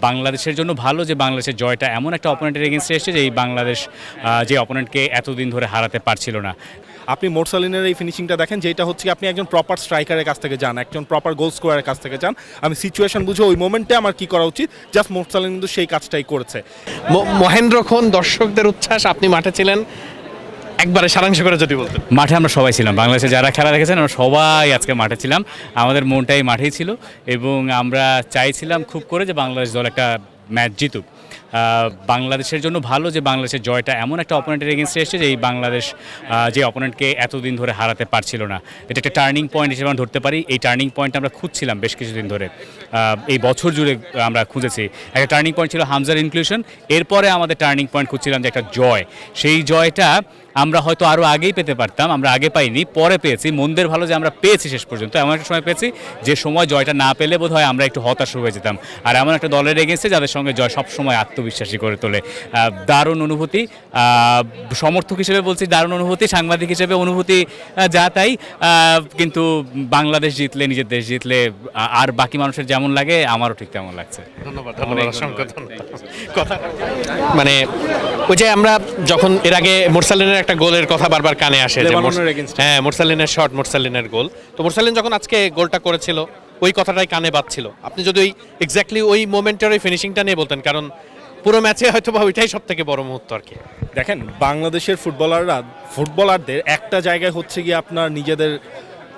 বাংলাদেশের জন্য ভালো যে বাংলাদেশের জয়টা এমন একটা অপোনেন্টের এগেনস্টে এসেছে যে এই বাংলাদেশ যে অপোনেন্টকে এতদিন ধরে হারাতে পারছিল না। আপনি মোরসালিনের এই ফিনিশিংটা দেখেন যেটা হচ্ছে আপনি একজন প্রপার স্ট্রাইকারের কাছ থেকে যান একজন প্রপার গোল স্কোয়ারের কাছ থেকে যান। আমি সিচুয়েশন বুঝে ওই মোমেন্টে আমার কি করা উচিত? জাস্ট মোরসালিন কিন্তু সেই কাজটাই করেছে। ম- মহেন্দ্র খন দর্শকদের উচ্ছ্বাস আপনি মাঠে ছিলেন। একবারে সারাংশ করে যদি বলতেন। মাঠে আমরা সবাই ছিলাম। বাংলাদেশে যারা খেলা দেখেছেন, আমরা সবাই আজকে মাঠে ছিলাম। আমাদের মনটাই মাঠেই ছিল এবং আমরা চাইছিলাম খুব করে যে বাংলাদেশ দল একটা ম্যাচ জিতুক। বাংলাদেশের জন্য ভালো যে বাংলাদেশের জয়টা এমন একটা অপোনেন্টের এগেনস্টে এসেছে যে এই বাংলাদেশ যে অপোনেন্টকে এতদিন ধরে হারাতে পারছিল না। এটা একটা টার্নিং পয়েন্ট হিসেবে আমরা ধরতে পারি। এই টার্নিং পয়েন্ট আমরা খুঁজছিলাম বেশ কিছুদিন ধরে। এই বছর জুড়ে আমরা খুঁজেছি। একটা টার্নিং পয়েন্ট ছিল হামজার ইনক্লুশন এরপরে আমাদের টার্নিং পয়েন্ট খুঁজছিলাম যে একটা জয়। সেই জয়টা আমরা হয়তো আরও আগেই পেতে পারতাম আমরা আগে পাইনি পরে পেয়েছি মন্দের ভালো যে আমরা পেয়েছি শেষ পর্যন্ত এমন একটা সময় পেয়েছি যে সময় জয়টা না পেলে বোধ হয় আমরা একটু হতাশ হয়ে যেতাম। আর এমন একটা দলের এগেন্সে যাদের সঙ্গে জয় সবসময় আত্মবিশ্বাসী করে তোলে। দারুণ অনুভূতি সমর্থক হিসেবে বলছি দারুণ অনুভূতি সাংবাদিক হিসেবে অনুভূতি যা তাই কিন্তু বাংলাদেশ জিতলে নিজের দেশ জিতলে আর বাকি মানুষের যেমন লাগে আমারও ঠিক তেমন লাগছে। ধন্যবাদ ধন্যবাদ অসংখ্য ধন্যবাদ। কথা মানে ওই যে আমরা যখন এর আগে মোরসালিনের একটা গোলের কথা বারবার কানে আসে হ্যাঁ মোরসালিনের শট মোরসালিনের গোল। তো মোরসালিন যখন আজকে গোলটা করেছিল ওই কথাটাই কানে বাজছিল। আপনি যদি ওই এক্স্যাক্টলি ওই মোমেন্টের ওই ফিনিশিংটা নিয়ে বলতেন কারণ পুরো ম্যাচে হয়তো বা ওইটাই সব থেকে বড় মুহূর্ত আর কি। দেখেন বাংলাদেশের ফুটবলাররা ফুটবলারদের একটা জায়গায় হচ্ছে গিয়ে আপনার নিজেদের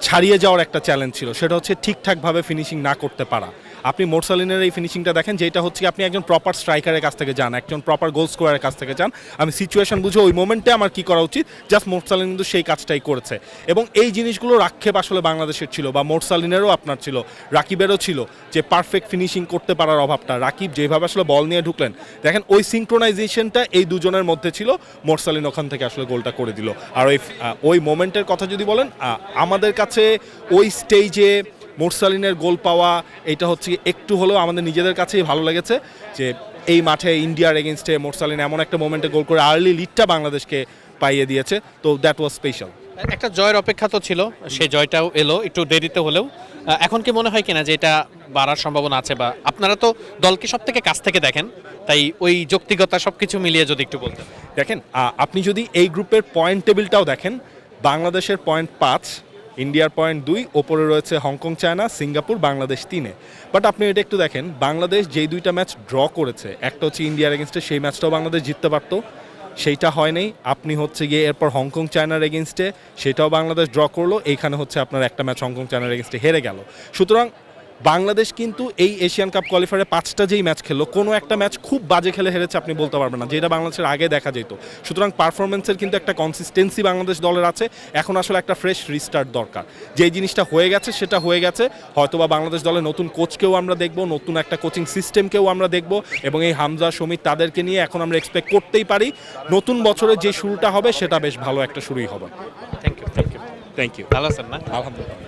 ছাড়িয়ে যাওয়ার একটা চ্যালেঞ্জ ছিল। সেটা হচ্ছে ঠিকঠাকভাবে ফিনিশিং না করতে পারা। আপনি মোরসালিনের এই ফিনিশিংটা দেখেন, যেটা হচ্ছে আপনি একজন প্রপার স্ট্রাইকারের কাছ থেকে যান, একজন প্রপার গোল স্কোয়ারের কাছ থেকে যান। আমি সিচুয়েশন বুঝে ওই মোমেন্টে আমার কি করা উচিত? জাস্ট মোরসালিন কিন্তু সেই কাজটাই করেছে। এবং এই জিনিসগুলো আক্ষেপ আসলে বাংলাদেশের ছিল, বা মোরসালিনেরও আপনার ছিল, রাকিবেরও ছিল, যে পারফেক্ট ফিনিশিং করতে পারার অভাবটা। রাকিব যেভাবে আসলে বল নিয়ে ঢুকলেন, দেখেন ওই সিঙ্ক্রোনাইজেশনটা এই দুজনের মধ্যে ছিল মোরসালিন ওখান থেকে আসলে গোলটা করে দিল। আর ওই ওই মোমেন্টের কথা যদি বলেন আমাদের কাছে ওই স্টেজে মোরসালিনের গোল পাওয়া এটা হচ্ছে একটু হলেও আমাদের নিজেদের কাছেই ভালো লেগেছে যে এই মাঠে ইন্ডিয়ার এগেনস্টে মোরসালিন এমন একটা মোমেন্টে গোল করে আর্লি লিডটা বাংলাদেশকে পাইয়ে দিয়েছে। তো দ্যাট ওয়াজ স্পেশাল একটা জয়ের অপেক্ষা তো ছিল সে জয়টাও এলো একটু দেরিতে হলেও। এখন কি মনে হয় কিনা যে এটা বাড়ার সম্ভাবনা আছে বা আপনারা তো দলকে সব থেকে কাছ থেকে দেখেন তাই ওই যৌক্তিকতা সব কিছু মিলিয়ে যদি একটু বলতেন। দেখেন আপনি যদি এই গ্রুপের পয়েন্ট টেবিলটাও দেখেন বাংলাদেশের পয়েন্ট পাঁচ ইন্ডিয়ার পয়েন্ট দুই, ওপরে রয়েছে হংকং, চায়না, সিঙ্গাপুর, বাংলাদেশ তিনে। বাট আপনি এটা একটু দেখেন, বাংলাদেশ যেই দুইটা ম্যাচ ড্র করেছে, একটা হচ্ছে ইন্ডিয়ার এগেনস্টে সেই ম্যাচটাও বাংলাদেশ জিততে পারতো, সেইটা হয়নি আপনি হচ্ছে গিয়ে এরপর হংকং, চায়নার এগেনস্টে সেটাও বাংলাদেশ ড্র করল, এইখানে হচ্ছে আপনার একটা ম্যাচ হংকং, চায়নার এগেনস্টে হেরে গেল। সুতরাং বাংলাদেশ কিন্তু এই এশিয়ান কাপ কোয়ালিফায়ারে পাঁচটা যেই ম্যাচ খেললো কোনো একটা ম্যাচ খুব বাজে খেলে হেরেছে আপনি বলতে পারবেন না যেটা বাংলাদেশের আগে দেখা যেত। সুতরাং পারফরমেন্সের কিন্তু একটা কনসিস্টেন্সি বাংলাদেশ দলের আছে এখন আসলে একটা ফ্রেশ রিস্টার্ট দরকার। যেই জিনিসটা হয়ে গেছে সেটা হয়ে গেছে হয়তোবা বাংলাদেশ দলের নতুন কোচকেও আমরা দেখব নতুন একটা কোচিং সিস্টেমকেও আমরা দেখব এবং এই হামজা সমিত তাদেরকে নিয়ে এখন আমরা এক্সপেক্ট করতেই পারি নতুন বছরে যে শুরুটা হবে সেটা বেশ ভালো একটা শুরুই হবে। Thank you thank you thank you ভালো আছেন না? আলহামদুলিল্লাহ।